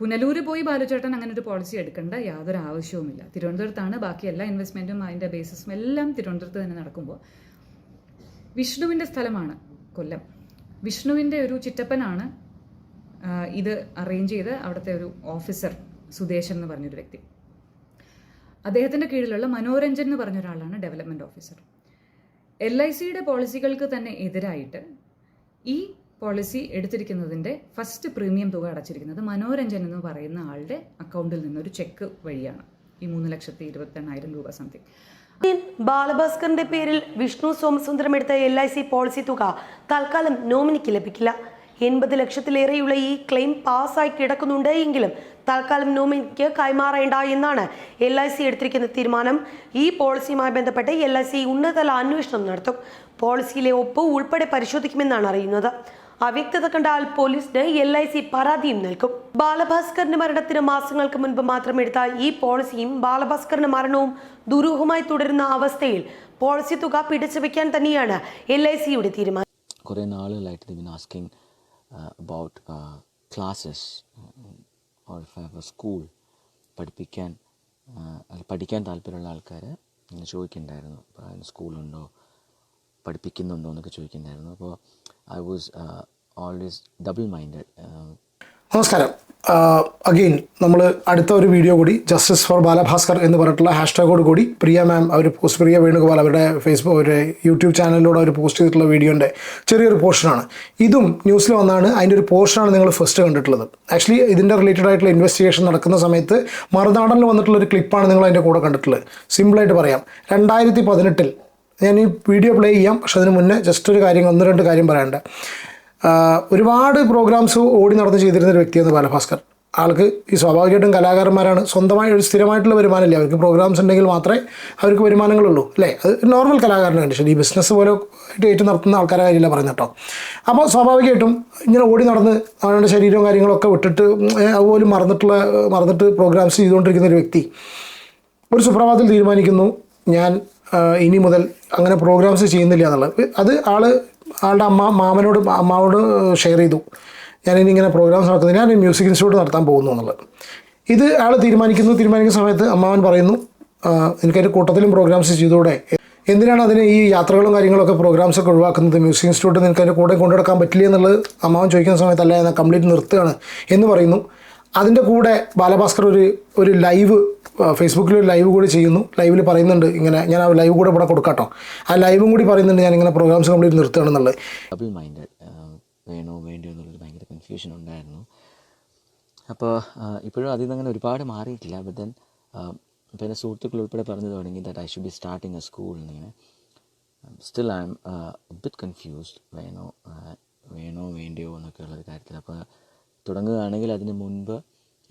പുനലൂര് പോയി ബാലുചേട്ടൻ അങ്ങനെ ഒരു പോളിസി എടുക്കേണ്ട യാതൊരു ആവശ്യവുമില്ല. തിരുവനന്തപുരത്താണ് ബാക്കി എല്ലാ ഇൻവെസ്റ്റ്മെന്റും അതിന്റെ ബേസിസും എല്ലാം തിരുവനന്തപുരത്ത് തന്നെ നടക്കുമ്പോൾ വിഷ്ണുവിന്റെ സ്ഥലമാണ് കൊല്ലം. വിഷ്ണുവിന്റെ ഒരു ചിറ്റപ്പനാണ് ഇത് അറേഞ്ച് ചെയ്ത് അവിടുത്തെ ഒരു ഓഫീസർ സുദേശൻ എന്ന് പറഞ്ഞൊരു വ്യക്തി. അദ്ദേഹത്തിന്റെ കീഴിലുള്ള മനോരഞ്ജൻ എന്ന് പറഞ്ഞ ഒരാളാണ് ഡെവലപ്മെന്റ് ഓഫീസർ എൽ ഐ സിയുടെ പോളിസികൾക്ക് തന്നെ എതിരായിട്ട് ഈ പോളിസി എടുത്തിരിക്കുന്നതിന്റെ ഫസ്റ്റ് പ്രീമിയം തുക അടച്ചിരിക്കുന്നത് മനോരഞ്ജൻ എന്ന് പറയുന്ന ആളുടെ അക്കൗണ്ടിൽ നിന്നൊരു ചെക്ക് വഴിയാണ്. ഈ മൂന്ന് ലക്ഷത്തി ഇരുപത്തെണ്ണായിരം രൂപ സംതിങ് ബാലഭാസ്കറിന്റെ പേരിൽ വിഷ്ണു സോമസുന്ദരം എടുത്ത എൽ ഐ സി പോളിസി തുക തൽക്കാലം നോമിനിക്ക് ലഭിക്കില്ല. എൺപത് ലക്ഷത്തിലേറെയുള്ള ഈ ക്ലെയിം പാസ്സായി കിടക്കുന്നുണ്ട് എങ്കിലും തൽക്കാലം നോമിനിക്ക് കൈമാറേണ്ട എന്നാണ് എൽ ഐ സി എടുത്തിരിക്കുന്ന തീരുമാനം. ഈ പോളിസിയുമായി ബന്ധപ്പെട്ട് എൽ ഐ സി ഉന്നതതല അന്വേഷണം നടത്തും. പോളിസിയിലെ ഒപ്പ് ഉൾപ്പെടെ പരിശോധിക്കുമെന്നാണ് അറിയുന്നത്. അവ്യക്തത കണ്ടാൽ പോലീസിന് എൽ ഐ സി പരാതിയും നൽകും. ബാലഭാസ്കറിന്റെ മരണത്തിന് മാസങ്ങൾക്ക് മുൻപ് മാത്രം എടുത്ത ഈ പോളിസിയും ബാലഭാസ്കറിന്റെ മരണവും ദുരൂഹമായി തുടരുന്ന അവസ്ഥയിൽ പോളിസി തുക പിടിച്ചു വെക്കാൻ തന്നെയാണ് എൽ ഐ സിയുടെ തീരുമാനം. കുറേ നാളുകളായിട്ട് ആസ്കിങ് അബൌട്ട് ക്ലാസ്സസ് സ്കൂൾ പഠിപ്പിക്കാൻ uh, പഠിക്കാൻ താല്പര്യമുള്ള ആൾക്കാർ ചോദിക്കുന്നുണ്ടായിരുന്നു. സ്കൂളുണ്ടോ പഠിപ്പിക്കുന്നുണ്ടോ? എന്നൊക്കെ ചോദിക്കുന്നുണ്ടായിരുന്നു. അപ്പോൾ I was always double minded നമസ്കാരം. അഗെയിൻ നമ്മൾ അടുത്ത ഒരു വീഡിയോ കൂടി ജസ്റ്റിസ് ഫോർ ബാലഭാസ്കർ എന്ന് പറഞ്ഞിട്ടുള്ള ഹാഷ്ടാഗോട് കൂടി പ്രിയ മാം അവർ പോസ്റ്റ് പ്രിയ വേണുഗോപാൽ അവരുടെ ഫേസ്ബുക്ക് അവരുടെ യൂട്യൂബ് ചാനലിലൂടെ അവർ പോസ്റ്റ് ചെയ്തിട്ടുള്ള വീഡിയോന്റെ ചെറിയൊരു പോർഷനാണ് ഇതും ന്യൂസിൽ വന്നാണ്. അതിന്റെ ഒരു പോർഷനാണ് നിങ്ങൾ ഫസ്റ്റ് കണ്ടിട്ടുള്ളത്. ആക്ച്വലി ഇതിന്റെ റിലേറ്റഡ് ആയിട്ടുള്ള ഇൻവെസ്റ്റിഗേഷൻ നടക്കുന്ന സമയത്ത് മറുനാടനിൽ വന്നിട്ടുള്ള ഒരു ക്ലിപ്പാണ് നിങ്ങൾ അതിന്റെ കൂടെ കണ്ടിട്ടുള്ളത്. സിമ്പിളായിട്ട് പറയാം. രണ്ടായിരത്തി പതിനെട്ടിൽ ഞാൻ ഈ വീഡിയോ പ്ലേ ചെയ്യാം. പക്ഷെ അതിന് മുന്നേ ജസ്റ്റ് ഒരു കാര്യം ഒന്ന് രണ്ട് കാര്യം പറയാനുണ്ട്. ഒരുപാട് പ്രോഗ്രാംസ് ഓടി നടന്ന് ചെയ്തിരുന്ന ഒരു വ്യക്തിയാണ് ബാലഭാസ്കർ. ആൾക്ക് ഈ സ്വാഭാവികമായിട്ടും കലാകാരന്മാരാണ്. സ്വന്തമായി ഒരു സ്ഥിരമായിട്ടുള്ള വരുമാനമില്ല. അവർക്ക് പ്രോഗ്രാംസ് ഉണ്ടെങ്കിൽ മാത്രമേ അവർക്ക് വരുമാനങ്ങളുള്ളൂ. അല്ലേ? അത് നോർമൽ കലാകാരന്റെ കണ്ടീഷൻ ഈ ബിസിനസ് പോലെ ഏറ്റു നടത്തുന്ന ആൾക്കാരെ കാര്യമില്ല പറഞ്ഞു കേട്ടോ. അപ്പോൾ സ്വാഭാവികമായിട്ടും ഇങ്ങനെ ഓടി നടന്ന് അവരുടെ ശരീരവും കാര്യങ്ങളൊക്കെ വിട്ടിട്ട് അതുപോലെ മറന്നിട്ടുള്ള മറന്നിട്ട് പ്രോഗ്രാംസ് ചെയ്തുകൊണ്ടിരിക്കുന്ന ഒരു വ്യക്തി ഒരു സുപ്രഭാതത്തിൽ തീരുമാനിക്കുന്നു. ഞാൻ ഇനി മുതൽ അങ്ങനെ പ്രോഗ്രാംസ് ചെയ്യുന്നില്ല എന്നുള്ളത്. അത് ആൾ ആളുടെ അമ്മ മാമനോട് അമ്മാവോട് ഷെയർ ചെയ്തു. ഞാൻ ഇനി ഇങ്ങനെ പ്രോഗ്രാംസ് നടത്തുന്നില്ല ഞാൻ മ്യൂസിക് ഇൻസ്റ്റിറ്റ്യൂട്ട് നടത്താൻ പോകുന്നു എന്നുള്ളത്. ഇത് ആൾ തീരുമാനിക്കുന്നു തീരുമാനിക്കുന്ന സമയത്ത് അമ്മാവൻ പറയുന്നു എനിക്കൊരു കൂട്ടത്തിലും പ്രോഗ്രാംസ് ചെയ്തുകൂടെ? എന്തിനാണ് അതിന് ഈ യാത്രകളും കാര്യങ്ങളൊക്കെ പ്രോഗ്രാംസ് ഒക്കെ ഒഴിവാക്കുന്നത്? മ്യൂസിക് ഇൻസ്റ്റിറ്റ്യൂട്ട് നിനക്ക് അതിന്റെ കൂടെ കൊണ്ടുനടക്കാൻ പറ്റില്ല എന്നുള്ളത് അമ്മാവൻ ചോദിക്കുന്ന സമയത്ത് അല്ല ഞാൻ കംപ്ലീറ്റ് നിർത്തുകയാണ് എന്ന് പറയുന്നു. അതിന്റെ കൂടെ ബാലഭാസ്കർ ഒരു ഒരു ലൈവ് ഫേസ്ബുക്കിൽ ഒരു ലൈവ് കൂടി ചെയ്യുന്നു. ലൈവിൽ പറയുന്നുണ്ട് ഇങ്ങനെ ഞാൻ ആ ലൈവ് കൂടെ ഇവിടെ കൊടുക്കാട്ടോ. ആ ലൈവും കൂടി പറയുന്നുണ്ട് ഞാൻ ഇങ്ങനെ പ്രോഗ്രാംസ് കംപ്ലീറ്റ് നിർത്തുകയാണെന്നുള്ളത്. ഡബിൾ മൈൻഡഡ് വേണോ വേണ്ടോ എന്നുള്ളൊരു ഭയങ്കര കൺഫ്യൂഷൻ ഉണ്ടായിരുന്നു. അപ്പോൾ ഇപ്പോഴും അതിൽ നിന്ന് അങ്ങനെ ഒരുപാട് മാറിയിട്ടില്ല. ബട്ട് ദെൻ ഇപ്പോൾ എന്റെ സുഹൃത്തുക്കൾ ഉൾപ്പെടെ പറഞ്ഞു തുടങ്ങി that I should be starting a school എന്നിങ്ങനെ. Still I am bit confused വേണോ വേണോ വേണ്ടിയോ എന്നൊക്കെ ഉള്ളൊരു കാര്യത്തിൽ അപ്പോൾ തുടങ്ങുകയാണെങ്കിൽ അതിന് മുൻപ്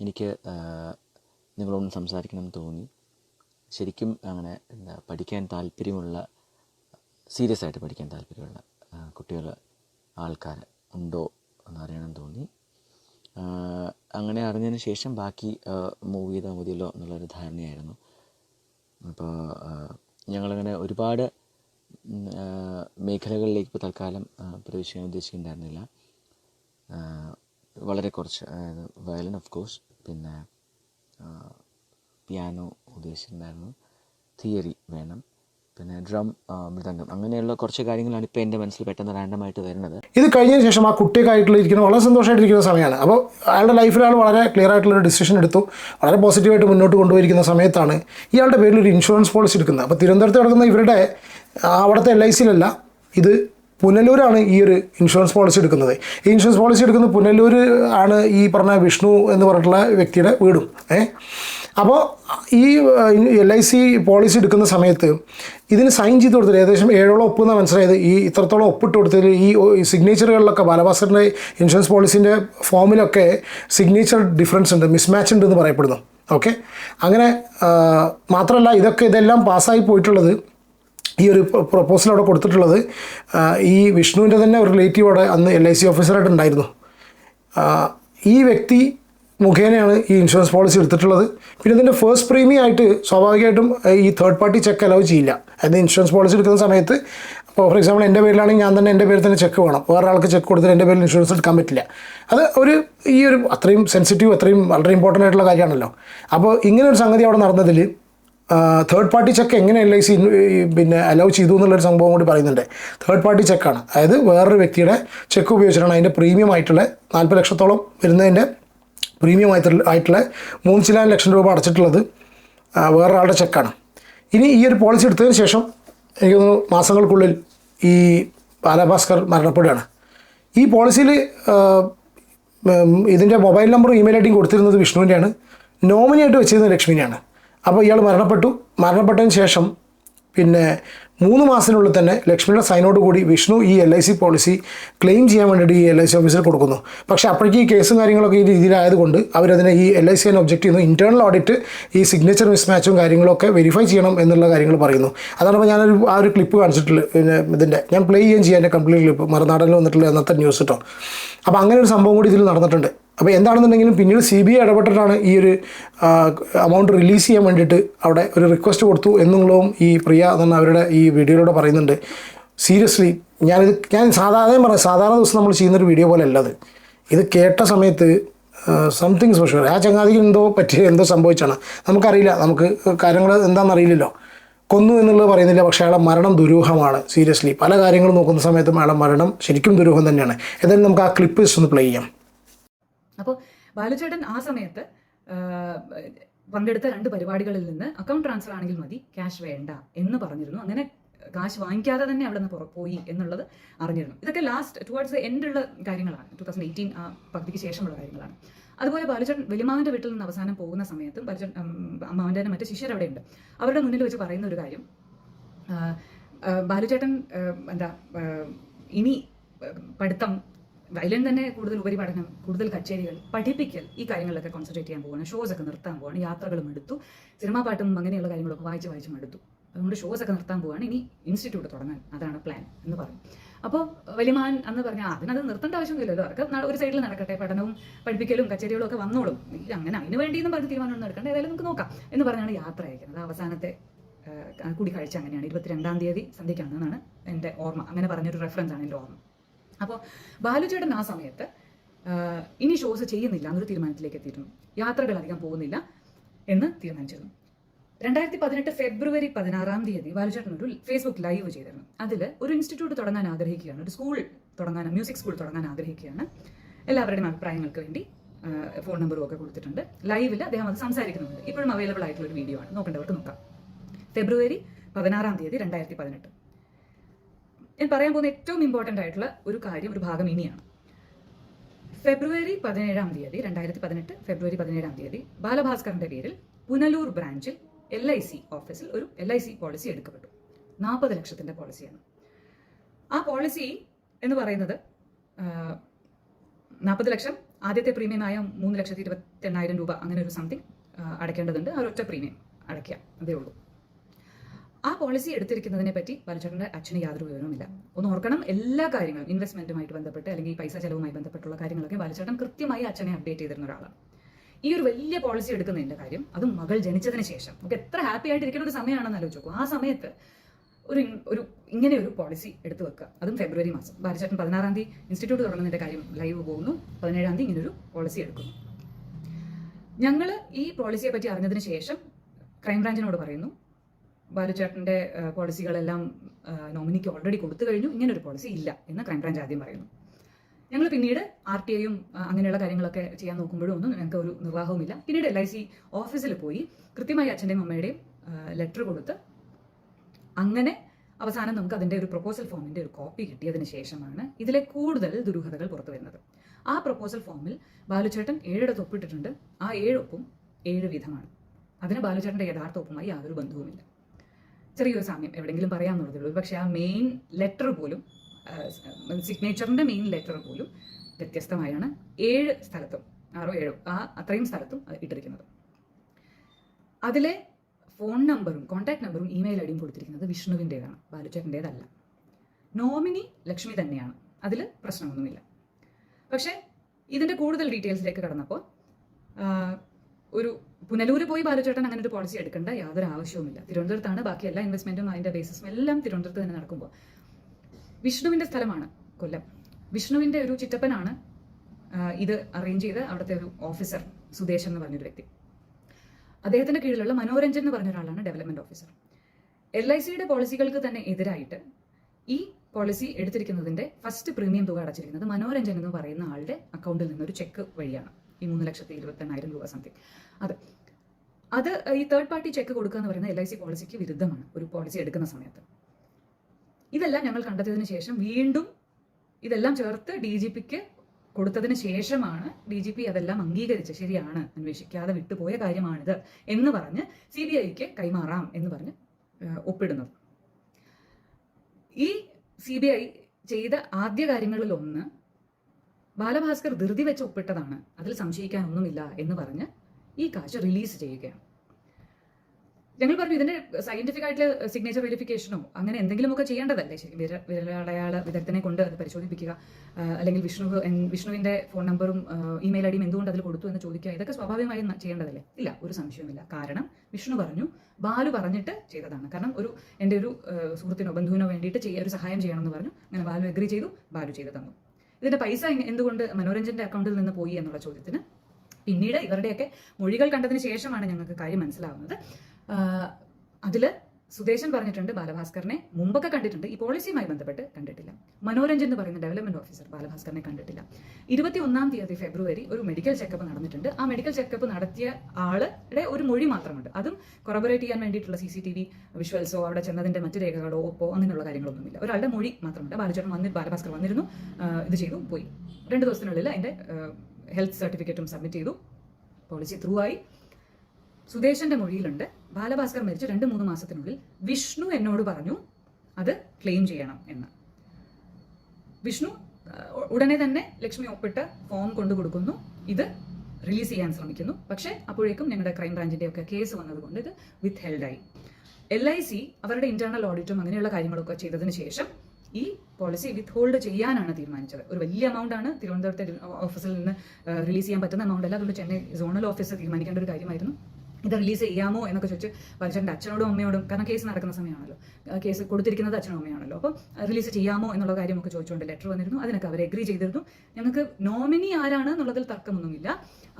എനിക്ക് ആ, നിങ്ങളോട് സംസാരിക്കണമെന്ന് തോന്നി. ശരിക്കും അങ്ങനെ എന്താ പഠിക്കാൻ താല്പര്യമുള്ള സീരിയസ് ആയിട്ട് പഠിക്കാൻ താല്പര്യമുള്ള കുട്ടികൾ ആൾക്കാർ ഉണ്ടോ എന്ന് അറിയണം തോന്നി. അങ്ങനെ അറിഞ്ഞതിന് ശേഷം ബാക്കി മൂവ് ചെയ്താൽ മതിയല്ലോ എന്നുള്ളൊരു ധാരണയായിരുന്നു. അപ്പോൾ ഞങ്ങളങ്ങനെ ഒരുപാട് മേഖലകളിലേക്ക് ഇപ്പോൾ തൽക്കാലം പ്രവേശിക്കാൻ ഉദ്ദേശിക്കുന്നുണ്ടായിരുന്നില്ല. വളരെ കുറച്ച്. അതായത് വയലിൻ ഓഫ് കോഴ്സ് പിന്നെ പിയാനോ ഉദ്ദേശിച്ചിട്ടുണ്ടായിരുന്നു. തിയറി വേണം. പിന്നെ ഡ്രം മൃദംഗം. അങ്ങനെയുള്ള കുറച്ച് കാര്യങ്ങളാണ് ഇപ്പോൾ എന്റെ മനസ്സിൽ പെട്ടെന്ന് റാൻഡമായിട്ട് വരുന്നത്. ഇത് കഴിഞ്ഞതിന് ശേഷം ആ കുട്ടിയൊക്കെ ആയിട്ടുള്ള ഇരിക്കുന്ന വളരെ സന്തോഷമായിട്ടിരിക്കുന്ന സമയമാണ്. അപ്പോൾ അയാളുടെ ലൈഫിൽ വളരെ ക്ലിയർ ആയിട്ടുള്ള ഒരു ഡിസിഷൻ എടുത്തു. വളരെ പോസിറ്റീവായിട്ട് മുന്നോട്ട് കൊണ്ടുപോയിരിക്കുന്ന സമയത്താണ് ഇയാളുടെ പേരിൽ ഒരു ഇൻഷുറൻസ് പോളിസി എടുക്കുന്നത്. അപ്പോൾ തിരുവനന്തപുരത്ത് കിടക്കുന്ന ഇവരുടെ അവിടുത്തെ എൽ ഐ സിയിലല്ല ഇത് പുനലൂരാണ് ഈ ഒരു ഇൻഷുറൻസ് പോളിസി എടുക്കുന്നത്. ഈ ഇൻഷുറൻസ് പോളിസി എടുക്കുന്ന പുനലൂർ ആണ് ഈ പറഞ്ഞ വിഷ്ണു എന്ന് പറഞ്ഞിട്ടുള്ള വ്യക്തിയുടെ വീടും. ഏ? അപ്പോൾ ഈ എൽ ഐ സി പോളിസി എടുക്കുന്ന സമയത്ത് ഇതിന് സൈൻ ചെയ്ത് കൊടുത്തത് ഏകദേശം ഏഴോളം ഒപ്പ് എന്നാണ് മനസ്സിലായത്. ഈ ഇത്രത്തോളം ഒപ്പിട്ട് കൊടുത്തതിൽ ഈ സിഗ്നേച്ചറുകളിലൊക്കെ ബാലഭാസ്കറിന്റെ ഇൻഷുറൻസ് പോളിസിന്റെ ഫോമിലൊക്കെ സിഗ്നേച്ചർ ഡിഫറൻസ് ഉണ്ട് മിസ്മാച്ച് ഉണ്ട് എന്ന് പറയപ്പെടുന്നു. ഓക്കെ? അങ്ങനെ മാത്രമല്ല ഇതൊക്കെ ഇതെല്ലാം പാസ്സായി പോയിട്ടുള്ളത് ഈ ഒരു പ്രൊപ്പോസൽ അവിടെ കൊടുത്തിട്ടുള്ളത് ഈ വിഷ്ണുവിന്റെ തന്നെ ഒരു റിലേറ്റീവ് അവിടെ അന്ന് എൽ ഐ സി ഓഫീസറായിട്ട് ഉണ്ടായിരുന്നു. ഈ വ്യക്തി മുഖേനയാണ് ഈ ഇൻഷുറൻസ് പോളിസി എടുത്തിട്ടുള്ളത്. പിന്നെ ഇതിന്റെ ഫസ്റ്റ് പ്രീമിയം ആയിട്ട് സ്വാഭാവികമായിട്ടും ഈ തേർഡ് പാർട്ടി ചെക്ക് അലൗ ചെയ്യില്ല. അതായത് ഇൻഷുറൻസ് പോളിസി എടുക്കുന്ന സമയത്ത് ഇപ്പോൾ ഫോർ എക്സാമ്പിൾ എന്റെ പേരിലാണെങ്കിൽ ഞാൻ തന്നെ എന്റെ പേരിൽ തന്നെ ചെക്ക് വേണം. വേറെ ആൾക്ക് ചെക്ക് കൊടുത്തിട്ട് എന്റെ പേരിൽ ഇൻഷുറൻസ് എടുക്കാൻ പറ്റില്ല. അത് ഒരു ഈ ഒരു അത്രയും സെൻസിറ്റീവ് അത്രയും വളരെ ഇമ്പോർട്ടന്റ് ആയിട്ടുള്ള കാര്യമാണല്ലോ. അപ്പോൾ ഇങ്ങനെ ഒരു സംഗതി അവിടെ നടന്നതിൽ തേർഡ് പാർട്ടി ചെക്ക് എങ്ങനെ എൽ ഐ സി പിന്നെ അലൗ ചെയ്തു എന്നുള്ളൊരു സംഭവം കൂടി പറയുന്നുണ്ട്. തേർഡ് പാർട്ടി ചെക്കാണ് അതായത് വേറൊരു വ്യക്തിയുടെ ചെക്ക് ഉപയോഗിച്ചിട്ടാണ് അതിന്റെ പ്രീമിയം ആയിട്ടുള്ള നാൽപ്പത് ലക്ഷത്തോളം വരുന്നതിന്റെ പ്രീമിയം ആയിട്ടുള്ള മൂന്ന് ചില ലക്ഷം രൂപ അടച്ചിട്ടുള്ളത് വേറൊരാളുടെ ചെക്കാണ് ഇനി ഈ ഒരു പോളിസി എടുത്തതിന് ശേഷം എനിക്ക് തോന്നുന്നു മാസങ്ങൾക്കുള്ളിൽ ഈ ബാലഭാസ്കർ മരണപ്പെടുകയാണ്. ഈ പോളിസിയിൽ ഇതിന്റെ മൊബൈൽ നമ്പറും ഇമെയിൽ ഐ ഡിയും കൊടുത്തിരുന്നത് വിഷ്ണുവിന്റെയാണ്. നോമിനിയായിട്ട് വെച്ചിരുന്നത് ലക്ഷ്മിനെയാണ് അപ്പോൾ ഇയാൾ മരണപ്പെട്ടു. മരണപ്പെട്ടതിന് ശേഷം പിന്നെ മൂന്ന് മാസത്തിനുള്ളിൽ തന്നെ ലക്ഷ്മിയുടെ സൈനോട് കൂടി വിഷ്ണു ഈ L I C policy claim ചെയ്യാൻ വേണ്ടിയിട്ട് ഈ എൽ ഐ സി ഓഫീസിൽ കൊടുക്കുന്നു. പക്ഷേ അപ്പോഴേക്ക് ഈ കേസും കാര്യങ്ങളൊക്കെ ഈ രീതിയിലായതുകൊണ്ട് അവരതിനെ ഈ എൽ ഐ സി തന്നെ ഒബ്ജക്റ്റ് ചെയ്യുന്നു. ഇന്റേർണൽ ഓഡിറ്റ് ഈ സിഗ്നേച്ചർ മിസ്മാച്ചും കാര്യങ്ങളൊക്കെ വെരിഫൈ ചെയ്യണം എന്നുള്ള കാര്യങ്ങൾ പറയുന്നു. അതാണ് ഇപ്പോൾ ഞാനൊരു ആ ഒരു ക്ലിപ്പ് കാണിച്ചിട്ടുള്ള പിന്നെ ഇതിന്റെ ഞാൻ പ്ലേ ചെയ്യാൻ ചെയ്യാൻ കംപ്ലീറ്റ് ക്ലിപ്പ് മറുനാടനിൽ വന്നിട്ടുള്ള അന്നത്തെ ന്യൂസ് കേട്ടോ അപ്പോൾ അങ്ങനെ ഒരു സംഭവം കൂടി ഇതിൽ നടന്നിട്ടുണ്ട്. അപ്പോൾ എന്താണെന്നുണ്ടെങ്കിലും പിന്നീട് സി ബി ഐ ഇടപെട്ടിട്ടാണ് ഈ ഒരു അമൗണ്ട് റിലീസ് ചെയ്യാൻ വേണ്ടിയിട്ട് അവിടെ ഒരു റിക്വസ്റ്റ് കൊടുത്തു എന്നുള്ളതും ഈ പ്രിയ എന്ന അവരുടെ ഈ വീഡിയോയിലൂടെ പറയുന്നുണ്ട്. സീരിയസ്ലി ഞാനിത് ഞാൻ സാധാരണ പറഞ്ഞു സാധാരണ ദിവസം നമ്മൾ ചെയ്യുന്നൊരു വീഡിയോ പോലെ അല്ലത് ഇത് കേട്ട സമയത്ത് സംതിങ് സ്പെഷ്യൽ ആ ചങ്ങാതിക്ക് എന്തോ പറ്റിയ എന്തോ സംഭവിച്ചാണ്. നമുക്കറിയില്ല നമുക്ക് കാര്യങ്ങൾ എന്താണെന്ന് അറിയില്ലല്ലോ കൊന്നു എന്നുള്ളത് പറയുന്നില്ല പക്ഷേ അയാളെ മരണം ദുരൂഹമാണ് സീരിയസ്ലി പല കാര്യങ്ങളും നോക്കുന്ന സമയത്തും അയാളെ മരണം ശരിക്കും ദുരൂഹം തന്നെയാണ്. ഏതായാലും നമുക്ക് ആ ക്ലിപ്പ് ജസ്റ്റ് ഒന്ന് പ്ലേ ചെയ്യാം. അപ്പോൾ ബാലുചേട്ടൻ ആ സമയത്ത് പങ്കെടുത്ത രണ്ട് പരിപാടികളിൽ നിന്ന് അക്കൗണ്ട് ട്രാൻസ്ഫർ ആണെങ്കിൽ മതി ക്യാഷ് വേണ്ട എന്ന് പറഞ്ഞിരുന്നു. അങ്ങനെ കാശ് വാങ്ങിക്കാതെ തന്നെ അവിടെ നിന്ന് പോയി എന്നുള്ളത് അറിഞ്ഞിരുന്നു. ഇതൊക്കെ ലാസ്റ്റ് ടുവേർഡ്സ് എൻഡുള്ള കാര്യങ്ങളാണ്. ടൂ തൗസൻഡ് എയ്റ്റീൻ ആ പകുതിക്ക് ശേഷമുള്ള കാര്യങ്ങളാണ്. അതുപോലെ ബാലചേട്ടൻ വലിയമാവിന്റെ വീട്ടിൽ നിന്ന് അവസാനം പോകുന്ന സമയത്തും ബാലചേട്ടൻ അമ്മാവന്റെ മറ്റു ശിഷ്യർ അവിടെ ഉണ്ട് അവരുടെ മുന്നിൽ വെച്ച് പറയുന്ന ഒരു കാര്യം ബാലുചേട്ടൻ എന്താ ഇനി പഠിത്തം വയലിൻ തന്നെ കൂടുതൽ ഉപരിപഠനം കൂടുതൽ കച്ചേരികൾ പഠിപ്പിക്കൽ ഈ കാര്യങ്ങളിലൊക്കെ കോൺസെൻട്രേറ്റ് ചെയ്യാൻ പോവാണ്. ഷോസ് ഒക്കെ നിർത്താൻ പോവാണ്. യാത്രകളും എടുത്തു. സിനിമാ പാട്ടും അങ്ങനെയുള്ള കാര്യങ്ങളൊക്കെ വായിച്ച് വായിച്ചും എടുത്തു. അതുകൊണ്ട് ഷോസ് ഒക്കെ നിർത്താൻ പോവാണ്. ഇനി ഇൻസ്റ്റിറ്റ്യൂട്ട് തുടങ്ങാൻ. അതാണ് പ്ലാൻ എന്ന് പറഞ്ഞു അപ്പോൾ വലിയമാൻ എന്ന് പറഞ്ഞാൽ "ആ, അതിനത് നിർത്തേണ്ട ആവശ്യമൊന്നുമില്ലല്ലോ അവർക്ക് ഒരു സൈഡിൽ നടക്കട്ടെ. പഠനവും പഠിപ്പിക്കലും കച്ചേരികളും ഒക്കെ വന്നോളും. അങ്ങനെ അതിന് വേണ്ടിയെന്നും പറഞ്ഞ് തീരുമാനം എടുക്കണ്ട. ഏതായാലും നമുക്ക് നോക്കാം. എന്ന് പറഞ്ഞാണ് യാത്ര അയക്കുന്നത്. അവസാനത്തെ കൂടിക്കാഴ്ച അങ്ങനെയാണ്. ഇരുപത്തിരണ്ടാം തീയതി സന്ധ്യയ്ക്കാണെന്നാണ് എന്റെ ഓർമ്മ. അങ്ങനെ പറഞ്ഞൊരു റെഫറൻസ് ആണ് എന്റെ ഓർമ്മ. അപ്പോൾ ബാലുചേട്ടൻ ആ സമയത്ത് ഇനി ഷോസ് ചെയ്യുന്നില്ല എന്നൊരു തീരുമാനത്തിലേക്ക് എത്തിയിരുന്നു യാത്രകൾ അധികം പോകുന്നില്ല എന്ന് തീരുമാനിച്ചിരുന്നു. രണ്ടായിരത്തി പതിനെട്ട് ഫെബ്രുവരി പതിനാറാം തീയതി ബാലുചേട്ടൻ ഒരു ഫേസ്ബുക്ക് ലൈവ് ചെയ്തിരുന്നു. അതിൽ ഒരു ഇൻസ്റ്റിറ്റ്യൂട്ട് തുടങ്ങാൻ ആഗ്രഹിക്കുകയാണ് ഒരു സ്കൂൾ തുടങ്ങാൻ മ്യൂസിക് സ്കൂൾ തുടങ്ങാൻ ആഗ്രഹിക്കുകയാണ്. എല്ലാവരുടെയും അഭിപ്രായങ്ങൾക്ക് വേണ്ടി ഫോൺ നമ്പറും ഒക്കെ കൊടുത്തിട്ടുണ്ട്. ലൈവിൽ അദ്ദേഹം അത് സംസാരിക്കുന്നുണ്ട്. ഇപ്പോഴും അവൈലബിൾ ആയിട്ടുള്ള ഒരു വീഡിയോ ആണ്. നോക്കേണ്ടവർക്ക് നോക്കാം. ഫെബ്രുവരി പതിനാറാം തീയതി രണ്ടായിരത്തി പതിനെട്ട് ഞാൻ പറയാൻ പോകുന്ന ഏറ്റവും ഇമ്പോർട്ടന്റ് ആയിട്ടുള്ള ഒരു കാര്യം ഒരു ഭാഗം ഇനിയാണ്. ഫെബ്രുവരി പതിനേഴാം തീയതി രണ്ടായിരത്തി പതിനെട്ട് ഫെബ്രുവരി പതിനേഴാം തീയതി ബാലഭാസ്കറിന്റെ പേരിൽ പുനലൂർ ബ്രാഞ്ചിൽ എൽ ഐ സി ഓഫീസിൽ ഒരു എൽ ഐ സി പോളിസി എടുക്കപ്പെട്ടു. നാൽപ്പത് ലക്ഷത്തിന്റെ പോളിസിയാണ് ആ പോളിസി എന്ന് പറയുന്നത് നാൽപ്പത് ലക്ഷം ആദ്യത്തെ പ്രീമിയമായ മൂന്ന് ലക്ഷത്തി ഇരുപത്തി എണ്ണായിരം രൂപ അങ്ങനെ ഒരു സംതിങ് അടയ്ക്കേണ്ടതുണ്ട്. ആ ഒരൊറ്റ പ്രീമിയം അടയ്ക്കുക അതേ ഉള്ളൂ. ആ പോളിസി എടുത്തിരിക്കുന്നതിനെ പറ്റി ബാലചേട്ടന്റെ അച്ഛന് യാതൊരു വിവരവുമില്ല. ഒന്ന് ഓർക്കണം എല്ലാ കാര്യങ്ങളും ഇൻവെസ്റ്റ്മെന്റുമായിട്ട് ബന്ധപ്പെട്ട് അല്ലെങ്കിൽ പൈസ ചെലവുമായി ബന്ധപ്പെട്ടുള്ള കാര്യങ്ങളൊക്കെ ബാലചേട്ടൻ കൃത്യമായി അച്ഛനെ അപ്ഡേറ്റ് ചെയ്തിരുന്ന ഒരാളാണ്. ഈ ഒരു വലിയ പോളിസി എടുക്കുന്നതിന്റെ കാര്യം അത് മകൾ ജനിച്ചതിന് ശേഷം. നമുക്ക് എത്ര ഹാപ്പി ആയിട്ടിരിക്കുന്ന ഒരു സമയമാണെന്ന് ആലോചിച്ചു ആ സമയത്ത് ഒരു ഒരു ഇങ്ങനെ ഒരു പോളിസി എടുത്തു വെക്കുക. അതും ഫെബ്രുവരി മാസം. ബാലചേട്ടൻ പതിനാറാം തീയതി ഇൻസ്റ്റിറ്റ്യൂട്ട് തുടങ്ങുന്നതിന്റെ കാര്യം ലൈവ് പോകുന്നു. പതിനേഴാം തീയതി ഇങ്ങനൊരു പോളിസി എടുക്കുന്നു. ഞങ്ങൾ ഈ പോളിസിയെ പറ്റി അറിഞ്ഞതിന് ശേഷം ക്രൈംബ്രാഞ്ചിനോട് പറയുന്നു. ബാലുചേട്ടന്റെ പോളിസികളെല്ലാം നോമിനിക്ക് ഓൾറെഡി കൊടുത്തു കഴിഞ്ഞു. ഇങ്ങനൊരു പോളിസി ഇല്ല എന്ന് ക്രൈംബ്രാഞ്ച് ആദ്യം പറയുന്നു. ഞങ്ങൾ പിന്നീട് ആർ ടി ഐയും അങ്ങനെയുള്ള കാര്യങ്ങളൊക്കെ ചെയ്യാൻ നോക്കുമ്പോഴും ഒന്നും ഞങ്ങൾക്ക് ഒരു നിർവാഹവുമില്ല. പിന്നീട് എൽ ഐ സി ഓഫീസിൽ പോയി കൃത്യമായി അച്ഛന്റെയും അമ്മയുടെയും ലെറ്റർ കൊടുത്ത് അങ്ങനെ അവസാനം നമുക്ക് അതിന്റെ ഒരു പ്രപ്പോസൽ ഫോമിന്റെ ഒരു കോപ്പി കിട്ടിയതിന് ശേഷമാണ് ഇതിലെ കൂടുതൽ ദുരൂഹതകൾ പുറത്തു വരുന്നത്. ആ പ്രപ്പോസൽ ഫോമിൽ ബാലുചേട്ടൻ ഏഴിടത്ത് ഒപ്പിട്ടിട്ടുണ്ട് ആ ഏഴൊപ്പും ഏഴ് വിധമാണ്. അതിന് ബാലുചേട്ടന്റെ യഥാർത്ഥ ഒപ്പുമായി യാതൊരു ബന്ധവുമില്ല. ചെറിയൊരു സാമ്യം എവിടെയെങ്കിലും പറയാമെന്നുള്ളതേ ഉള്ളൂ. പക്ഷേ ആ മെയിൻ ലെറ്റർ പോലും സിഗ്നേച്ചറിന്റെ മെയിൻ ലെറ്റർ പോലും വ്യത്യസ്തമായാണ് ഏഴ് സ്ഥലത്തും ആറോ ഏഴോ ആ അത്രയും സ്ഥലത്തും ഇട്ടിരിക്കുന്നത്. അതിലെ ഫോൺ നമ്പറും കോൺടാക്ട് നമ്പറും ഇമെയിൽ ഐ ഡിയും കൊടുത്തിരിക്കുന്നത് വിഷ്ണുവിന്റെതാണ് ബാലുചേട്ടന്റേതല്ല. നോമിനി ലക്ഷ്മി തന്നെയാണ്. അതിൽ പ്രശ്നമൊന്നുമില്ല. പക്ഷേ ഇതിന്റെ കൂടുതൽ ഡീറ്റെയിൽസിലേക്ക് കടന്നപ്പോൾ ഒരു പുനലൂര് പോയി ബാലചേട്ടൻ അങ്ങനെ ഒരു പോളിസി എടുക്കേണ്ട യാതൊരു ആവശ്യവുമില്ല. തിരുവനന്തപുരത്താണ് ബാക്കി എല്ലാ ഇൻവെസ്റ്റ്മെന്റും അതിന്റെ ബേസിസും എല്ലാം തിരുവനന്തപുരത്ത് തന്നെ നടക്കുമ്പോൾ. വിഷ്ണുവിന്റെ സ്ഥലമാണ് കൊല്ലം. വിഷ്ണുവിന്റെ ഒരു ചിറ്റപ്പനാണ് ഇത് അറേഞ്ച് ചെയ്ത് അവിടുത്തെ ഒരു ഓഫീസർ സുദേശ് എന്ന് പറഞ്ഞൊരു വ്യക്തി. അദ്ദേഹത്തിന്റെ കീഴിലുള്ള മനോരഞ്ജൻ എന്ന് പറഞ്ഞ ഒരാളാണ് ഡെവലപ്മെന്റ് ഓഫീസർ എൽ ഐ സിയുടെ പോളിസികൾക്ക് തന്നെ എതിരായിട്ട് ഈ പോളിസി എടുത്തിരിക്കുന്നതിന്റെ ഫസ്റ്റ് പ്രീമിയം തുക അടച്ചിരിക്കുന്നത് മനോരഞ്ജൻ എന്ന് പറയുന്ന ആളുടെ അക്കൗണ്ടിൽ നിന്നൊരു ചെക്ക് വഴിയാണ്. ഈ മൂന്ന് ലക്ഷത്തി ഇരുപത്തി എണ്ണായിരം രൂപ സംതിങ് അതെ. അത് ഈ തേർഡ് പാർട്ടി ചെക്ക് കൊടുക്കുക എന്ന് പറയുന്നത് എൽ ഐ സി പോളിസിക്ക് വിരുദ്ധമാണ്. ഒരു പോളിസി എടുക്കുന്ന സമയത്ത്. ഇതെല്ലാം ഞങ്ങൾ കണ്ടെത്തിയതിനു ശേഷം വീണ്ടും ഇതെല്ലാം ചേർത്ത് ഡി ജി പിക്ക് കൊടുത്തതിന് ശേഷമാണ് ഡി ജി പി അതെല്ലാം അംഗീകരിച്ച് ശരിയാണ്. അന്വേഷിക്കാതെ വിട്ടുപോയ കാര്യമാണിത് എന്ന് പറഞ്ഞ് സി ബി ഐക്ക് കൈമാറാം എന്ന് പറഞ്ഞ് ഒപ്പിടുന്നത്. ഈ സി ബി ഐ ചെയ്ത ആദ്യ കാര്യങ്ങളിൽ ഒന്ന് ബാലഭാസ്കർ ധൃതി വെച്ച് ഒപ്പിട്ടതാണ്. അതിൽ സംശയിക്കാനൊന്നുമില്ല എന്ന് പറഞ്ഞ് ഈ കാശ് റിലീസ് ചെയ്യുകയാണ്. ഞങ്ങൾ പറഞ്ഞു ഇതിന്റെ സയന്റിഫിക് ആയിട്ടുള്ള സിഗ്നേച്ചർ വെരിഫിക്കേഷനോ അങ്ങനെ എന്തെങ്കിലുമൊക്കെ ചെയ്യേണ്ടതല്ലേ? ശരി വിര- വിരലടയാള വിദഗ്ധനെ കൊണ്ട് അത് പരിശോധിപ്പിക്കുക അല്ലെങ്കിൽ വിഷ്ണു വിഷ്ണുവിന്റെ ഫോൺ നമ്പറും ഇമെയിൽ ഐഡിയും ഡിയും എന്തുകൊണ്ട് അതിൽ കൊടുത്തു എന്ന് ചോദിക്കുക ഇതൊക്കെ സ്വാഭാവികമായും ചെയ്യേണ്ടതല്ലേ? ഇല്ല ഒരു സംശയവുമില്ല. കാരണം വിഷ്ണു പറഞ്ഞു ബാലു പറഞ്ഞിട്ട് ചെയ്തതാണ്. കാരണം ഒരു എന്റെ ഒരു സുഹൃത്തിനോ ബന്ധുവിനോ വേണ്ടിയിട്ട് ഒരു സഹായം ചെയ്യണമെന്ന് പറഞ്ഞു. അങ്ങനെ ബാലു എഗ്രി ചെയ്തു ബാലു ചെയ്തു തന്നു. ഇതിന്റെ പൈസ എന്തുകൊണ്ട് മനോരഞ്ജന്റെ അക്കൗണ്ടിൽ നിന്ന് പോയി എന്നുള്ള ചോദ്യത്തിന്? പിന്നീട് ഇവരുടെയൊക്കെ മൊഴികൾ കണ്ടതിന് ശേഷമാണ് ഞങ്ങൾക്ക് കാര്യം മനസ്സിലാവുന്നത്. അതിൽ സുദേശൻ പറഞ്ഞിട്ടുണ്ട് ബാലഭാസ്കറിനെ മുമ്പൊക്കെ കണ്ടിട്ടുണ്ട്. ഈ പോളിസിയുമായി ബന്ധപ്പെട്ട് കണ്ടിട്ടില്ല. മനോരഞ്ജൻ എന്ന് പറയുന്ന ഡെവലപ്മെന്റ് ഓഫീസർ ബാലഭാസ്കറിനെ കണ്ടിട്ടില്ല. ഇരുപത്തി ഒന്നാം തീയതി ഫെബ്രുവരി ഒരു മെഡിക്കൽ ചെക്കപ്പ് നടന്നിട്ടുണ്ട്. ആ മെഡിക്കൽ ചെക്കപ്പ് നടത്തിയ ആളുടെ ഒരു മൊഴി മാത്രമുണ്ട്. അതും കൊറബറേറ്റ് ചെയ്യാൻ വേണ്ടിയിട്ടുള്ള സി സി ടി വി വിഷ്വൽസോ അവിടെ ചെന്നതിന്റെ മറ്റു രേഖകളോ ഒപ്പോ അങ്ങനെയുള്ള കാര്യങ്ങളൊന്നുമില്ല. ഒരാളുടെ മൊഴി മാത്രമുണ്ട്. ബാലചേട്ടൻ വന്നി ബാലഭാസ്കർ വന്നിരുന്നു. ഇത് ചെയ്തു പോയി. രണ്ട് ദിവസത്തിനുള്ളിൽ അതിന്റെ ഹെൽത്ത് സർട്ടിഫിക്കറ്റും സബ്മിറ്റ് ചെയ്തു. പോളിസി ത്രൂ ആയി. സുദേശന്റെ മൊഴിയിലുണ്ട്. ബാലഭാസ്കർ മരിച്ച് രണ്ട് മൂന്ന് മാസത്തിനുള്ളിൽ വിഷ്ണു എന്നോട് പറഞ്ഞു അത് ക്ലെയിം ചെയ്യണം എന്ന്. വിഷ്ണു ഉടനെ തന്നെ ലക്ഷ്മി ഒപ്പിട്ട് ഫോം കൊണ്ടു കൊടുക്കുന്നു. ഇത് റിലീസ് ചെയ്യാൻ ശ്രമിക്കുന്നു. പക്ഷേ അപ്പോഴേക്കും ഞങ്ങളുടെ ക്രൈംബ്രാഞ്ചിന്റെ ഒക്കെ കേസ് വന്നതുകൊണ്ട് ഇത് വിത്ത് ഹെൽഡായി എൽ ഐ സി അവരുടെ ഇന്റേണൽ ഓഡിറ്റും അങ്ങനെയുള്ള കാര്യങ്ങളൊക്കെ ചെയ്തതിന് ശേഷം ഈ പോളിസി വിത്ത് ഹോൾഡ് ചെയ്യാനാണ് തീരുമാനിച്ചത്. ഒരു വലിയ എമൗണ്ട് ആണ് തിരുവനന്തപുരത്തെ ഓഫീസിൽ നിന്ന് റിലീസ് ചെയ്യാൻ പറ്റുന്ന എമൗണ്ട് അല്ല. അതുകൊണ്ട് ചെന്നൈ സോണൽ ഓഫീസ് തീരുമാനിക്കേണ്ട ഒരു കാര്യമായിരുന്നു. ഇത് റിലീസ് ചെയ്യാമോ എന്നൊക്കെ ചോദിച്ച് വത്സന്റെ അച്ഛനോടും അമ്മയോടും കാരണം കേസ് നടക്കുന്ന സമയമാണല്ലോ. കേസ് കൊടുത്തിരിക്കുന്നത് അച്ഛനും അമ്മയാണല്ലോ. അപ്പോൾ റിലീസ് ചെയ്യാമോ എന്നുള്ള കാര്യമൊക്കെ ചോദിച്ചുകൊണ്ട് ലെറ്റർ വന്നിരുന്നു. അതിനൊക്കെ അവർ എഗ്രി ചെയ്തിരുന്നു. ഞങ്ങൾക്ക് നോമിനി ആരാണ് എന്നുള്ളതിൽ തർക്കമൊന്നുമില്ല.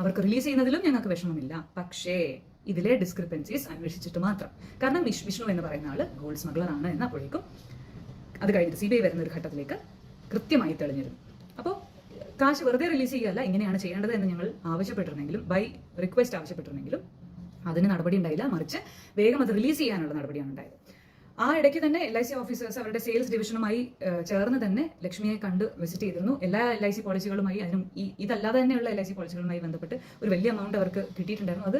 അവർക്ക് റിലീസ് ചെയ്യുന്നതിലും ഞങ്ങൾക്ക് വിഷമമില്ല. പക്ഷേ ഇതിലെ ഡിസ്ക്രിപ്പൻസീസ് അന്വേഷിച്ചിട്ട് മാത്രം. കാരണം വിഷ് വിഷ്ണു എന്ന് പറയുന്ന ആൾ ഗോൾഡ് സ്മഗ്ലർ ആണ് എന്ന് അപ്പോഴേക്കും അത് കഴിഞ്ഞിട്ട് സി ബി ഐ വരുന്ന ഒരു ഘട്ടത്തിലേക്ക് കൃത്യമായി തെളിഞ്ഞിരുന്നു. അപ്പോൾ കാശ് വെറുതെ റിലീസ് ചെയ്യുകയല്ല ഇങ്ങനെയാണ് ചെയ്യേണ്ടത് എന്ന് ഞങ്ങൾ ആവശ്യപ്പെട്ടിരുന്നെങ്കിലും ബൈ റിക്വസ്റ്റ് ആവശ്യപ്പെട്ടിരുന്നെങ്കിലും അതിന് നടപടി ഉണ്ടായില്ല. മറിച്ച് വേഗം അത് റിലീസ് ചെയ്യാനുള്ള നടപടിയാണ് ഉണ്ടായത്. ആ ഇടയ്ക്ക് തന്നെ എൽ ഐ സി ഓഫീസേഴ്സ് അവരുടെ സെയിൽസ് ഡിവിഷനുമായി ചേർന്ന് തന്നെ ലക്ഷ്മിയെ കണ്ട് വിസിറ്റ് ചെയ്തിരുന്നു. എല്ലാ എൽ ഐ സി പോളിസികളുമായി അതിനും ഇതല്ലാതെ തന്നെയുള്ള എൽ ഐ സി പോളിസികളുമായി ബന്ധപ്പെട്ട് ഒരു വലിയ എമൗണ്ട് അവർക്ക് കിട്ടിയിട്ടുണ്ടായിരുന്നു. അത്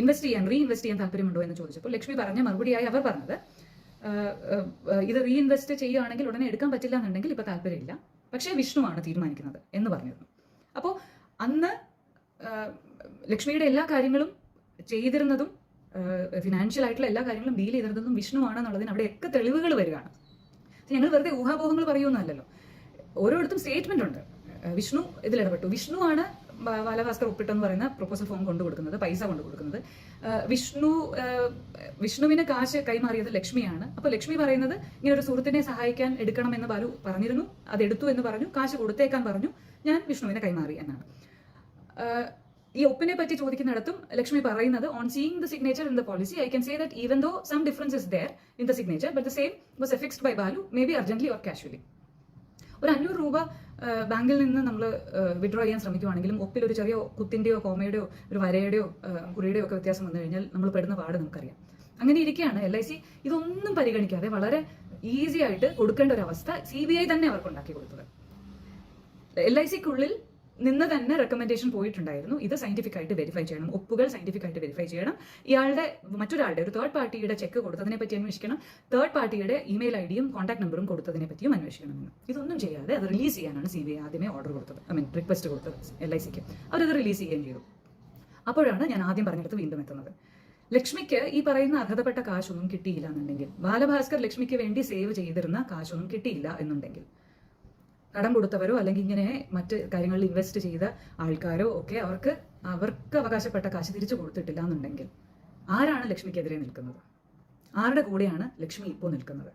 ഇൻവെസ്റ്റ് ചെയ്യാൻ റീ ഇൻവെസ്റ്റ് ചെയ്യാൻ താല്പര്യമുണ്ടോ എന്ന് ചോദിച്ചപ്പോൾ ലക്ഷ്മി പറഞ്ഞ മറുപടിയായി അവർ പറഞ്ഞത്. ഇത് റീ ഇൻവെസ്റ്റ് ചെയ്യുകയാണെങ്കിൽ ഉടനെ എടുക്കാൻ പറ്റില്ല എന്നുണ്ടെങ്കിൽ ഇപ്പൊ താല്പര്യമില്ല. പക്ഷേ വിഷ്ണുവാണ് തീരുമാനിക്കുന്നത് എന്ന് പറഞ്ഞിരുന്നു. അപ്പോൾ അന്ന് ലക്ഷ്മിയുടെ എല്ലാ കാര്യങ്ങളും ചെയ്തിരുന്നതും ഫിനാൻഷ്യൽ ആയിട്ടുള്ള എല്ലാ കാര്യങ്ങളും ഡീൽ ചെയ്തിരുന്നതും വിഷ്ണുവാണെന്നുള്ളതിന് അവിടെയൊക്കെ തെളിവുകൾ വരികയാണ്. ഞങ്ങൾ വെറുതെ ഊഹാപോഹങ്ങൾ പറയുമെന്നല്ലോ ഓരോരുത്തും സ്റ്റേറ്റ്മെന്റ് ഉണ്ട്. വിഷ്ണു ഇതിൽ ഇടപെട്ടു വിഷ്ണു ആണ് ബാലഭാസ്കർ ഒപ്പിട്ടെന്ന് പറയുന്ന പ്രൊപ്പോസൽ ഫോം കൊണ്ടു കൊടുക്കുന്നത് പൈസ കൊണ്ടു കൊടുക്കുന്നത്. വിഷ്ണു വിഷ്ണുവിന് കാശ് കൈമാറിയത് ലക്ഷ്മിയാണ്. അപ്പോൾ ലക്ഷ്മി പറയുന്നത് ഇങ്ങനെ ഒരു സുഹൃത്തിനെ സഹായിക്കാൻ എടുക്കണം എന്ന് ബാലു പറഞ്ഞിരുന്നു. അത് എടുത്തു എന്ന് പറഞ്ഞു. കാശ് കൊടുത്തേക്കാൻ പറഞ്ഞു. ഞാൻ വിഷ്ണുവിനെ കൈമാറി എന്നാണ്. ഈ ഒപ്പിനെ പറ്റി ചോദിക്കുന്നിടത്തും ലക്ഷ്മി പറയുന്നത് on seeing the signature in the policy I can say that even though some difference is there in the signature but the same was affixed by Balu may be urgently or casually ഒരു അഞ്ഞൂറ് രൂപ ബാങ്കിൽ നിന്ന് നമ്മൾ withdraw ചെയ്യാൻ ശ്രമിക്കുവാണെങ്കിലും ഒപ്പിൽ ഒരു ചെറിയ കുത്തിന്റെയോ കോമയുടെയോ ഒരു വരയുടെയോ കുറിയുടെയോ ഒക്കെ വ്യത്യാസം വന്നു കഴിഞ്ഞാൽ നമ്മൾ പെടുന്ന പാട് നമുക്കറിയാം. അങ്ങനെ ഇരിക്കുകയാണ് എൽ ഐ സി ഇതൊന്നും പരിഗണിക്കാതെ വളരെ ഈസി ആയിട്ട് കൊടുക്കേണ്ട ഒരു അവസ്ഥ സി ബി ഐ തന്നെ അവർക്ക് ഉണ്ടാക്കി കൊടുത്തത്. എൽ ഐ സിക്കുള്ളിൽ നിന്ന് തന്നെ റെക്കമെൻഡേഷൻ പോയിട്ടുണ്ടായിരുന്നു. ഇത് സയന്റിഫിക് ആയിട്ട് വെരിഫൈ ചെയ്യണം. ഒപ്പുകൾ സയന്റിഫിക് ആയിട്ട് വെരിഫൈ ചെയ്യണം. ഇയാളുടെ മറ്റൊരാളുടെ ഒരു തേർഡ് പാർട്ടിയുടെ ചെക്ക് കൊടുത്തതിനെ പറ്റി അന്വേഷിക്കണം. തേർഡ് പാർട്ടിയുടെ ഇമെയിൽ ഐ ഡിയും കോൺടാക്ട് നമ്പറും കൊടുത്തതിനെ പറ്റിയും അന്വേഷിക്കണമെന്ന് ഇതൊന്നും ചെയ്യാതെ അത് റിലീസ് ചെയ്യാനാണ് സി ബി ഐ ആദ്യമേ ഓർഡർ കൊടുത്തത്. ഐ മീൻ റിക്വസ്റ്റ് കൊടുത്തത് എൽ ഐ സിക്ക് അവരത് റിലീസ് ചെയ്യുകയും ചെയ്തു. അപ്പോഴാണ് ഞാൻ ആദ്യം പറഞ്ഞിടത്ത് വീണ്ടും എത്തുന്നത്. ലക്ഷ്മിക്ക് ഈ പറയുന്ന അർഹതപ്പെട്ട കാശൊന്നും കിട്ടിയില്ല എന്നുണ്ടെങ്കിൽ ബാലഭാസ്കർ ലക്ഷ്മിക്ക് വേണ്ടി സേവ് ചെയ്തിരുന്ന കാശൊന്നും കിട്ടിയില്ല എന്നുണ്ടെങ്കിൽ കടം കൊടുത്തവരോ അല്ലെങ്കിൽ ഇങ്ങനെ മറ്റ് കാര്യങ്ങളിൽ ഇൻവെസ്റ്റ് ചെയ്ത ആൾക്കാരോ ഒക്കെ അവർക്ക് അവർക്ക് അവകാശപ്പെട്ട കാശ് തിരിച്ചു കൊടുത്തിട്ടില്ല എന്നുണ്ടെങ്കിൽ ആരാണ് ലക്ഷ്മിക്കെതിരെ നിൽക്കുന്നത്? ആരുടെ കൂടെയാണ് ലക്ഷ്മി ഇപ്പോൾ നിൽക്കുന്നത്?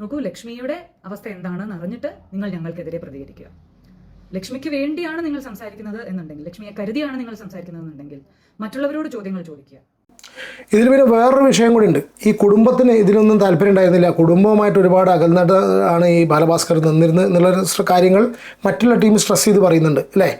നോക്കൂ ലക്ഷ്മിയുടെ അവസ്ഥ എന്താണെന്ന് അറിഞ്ഞിട്ട് നിങ്ങൾ ഞങ്ങൾക്കെതിരെ പ്രതികരിക്കുക. ലക്ഷ്മിക്ക് വേണ്ടിയാണ് നിങ്ങൾ സംസാരിക്കുന്നത് എന്നുണ്ടെങ്കിൽ ലക്ഷ്മിയെ കരുതിയാണ് നിങ്ങൾ സംസാരിക്കുന്നത് എന്നുണ്ടെങ്കിൽ മറ്റുള്ളവരോട് ചോദ്യങ്ങൾ ചോദിക്കുക. ഇതിൽ പിന്നെ വേറൊരു വിഷയം കൂടി ഉണ്ട്. ഈ കുടുംബത്തിന് ഇതിനൊന്നും താല്പര്യം ഉണ്ടായിരുന്നില്ല. കുടുംബവുമായിട്ട് ഒരുപാട് അകന്നിട്ട് ആണ് ഈ ബാലഭാസ്കർ നിന്നിരുന്നത് എന്നുള്ള കാര്യങ്ങൾ മറ്റുള്ള ടീം സ്ട്രെസ് ചെയ്ത് പറയുന്നുണ്ട് അല്ലേ?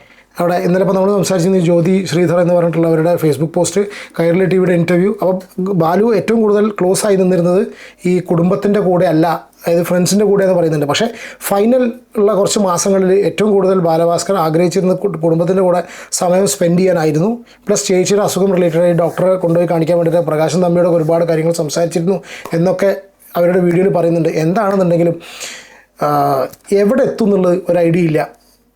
അവിടെ ഇന്നലെ ഇപ്പോൾ നമ്മൾ സംസാരിച്ചിരുന്ന ജ്യോതി ശ്രീധർ എന്ന് പറഞ്ഞിട്ടുള്ളവരുടെ ഫേസ്ബുക്ക് പോസ്റ്റ് കൈരളി ടി വിയുടെ ഇന്റർവ്യൂ അപ്പോൾ ബാലു ഏറ്റവും കൂടുതൽ ക്ലോസ് ആയി നിന്നിരുന്നത് ഈ കുടുംബത്തിന്റെ കൂടെ അല്ല അതായത് ഫ്രണ്ട്സിന്റെ കൂടെ എന്ന് പറയുന്നുണ്ട്. പക്ഷേ ഫൈനൽ ഉള്ള കുറച്ച് മാസങ്ങളിൽ ഏറ്റവും കൂടുതൽ ബാലഭാസ്കർ ആഗ്രഹിച്ചിരുന്ന കുടുംബത്തിന്റെ കൂടെ സമയം സ്പെൻഡ് ചെയ്യാനായിരുന്നു. പ്ലസ് ചേച്ചിയുടെ അസുഖം റിലേറ്റഡ് ആയി ഡോക്ടറെ കൊണ്ടുപോയി കാണിക്കാൻ വേണ്ടിയിട്ട് പ്രകാശൻ തമ്മിയുടെ ഒരുപാട് കാര്യങ്ങൾ സംസാരിച്ചിരുന്നു എന്നൊക്കെ അവരുടെ വീഡിയോയിൽ പറയുന്നുണ്ട്. എന്താണെന്നുണ്ടെങ്കിലും എവിടെ എത്തും എന്നുള്ളത് ഒരു ഐഡിയ ഇല്ല.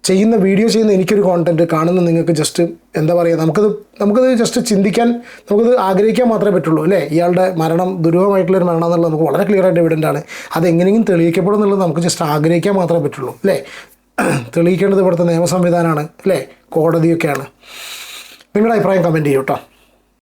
ചെയ്യുന്ന വീഡിയോ ചെയ്യുന്ന എനിക്കൊരു കോണ്ടന്റ് കാണുന്ന നിങ്ങൾക്ക് ജസ്റ്റ് എന്താ പറയുക നമുക്കത് നമുക്കത് ജസ്റ്റ് ചിന്തിക്കാൻ നമുക്കത് ആഗ്രഹിക്കാൻ മാത്രമേ പറ്റുള്ളൂ അല്ലേ? ഇയാളുടെ മരണം ദുരൂഹമായിട്ടുള്ള ഒരു മരണം എന്നുള്ളത് നമുക്ക് വളരെ ക്ലിയർ ആയിട്ട് എവിഡന്റ് ആണ്. അത് എങ്ങനെയെങ്കിലും തെളിയിക്കപ്പെടും എന്നുള്ളത് നമുക്ക് ജസ്റ്റ് ആഗ്രഹിക്കാൻ മാത്രമേ പറ്റുള്ളൂ അല്ലേ? തെളിയിക്കേണ്ടത് ഇവിടുത്തെ നിയമ സംവിധാനമാണ് അല്ലേ? കോടതിയൊക്കെയാണ്. നിങ്ങളുടെ അഭിപ്രായം കമന്റ് ചെയ്യൂ കേട്ടോ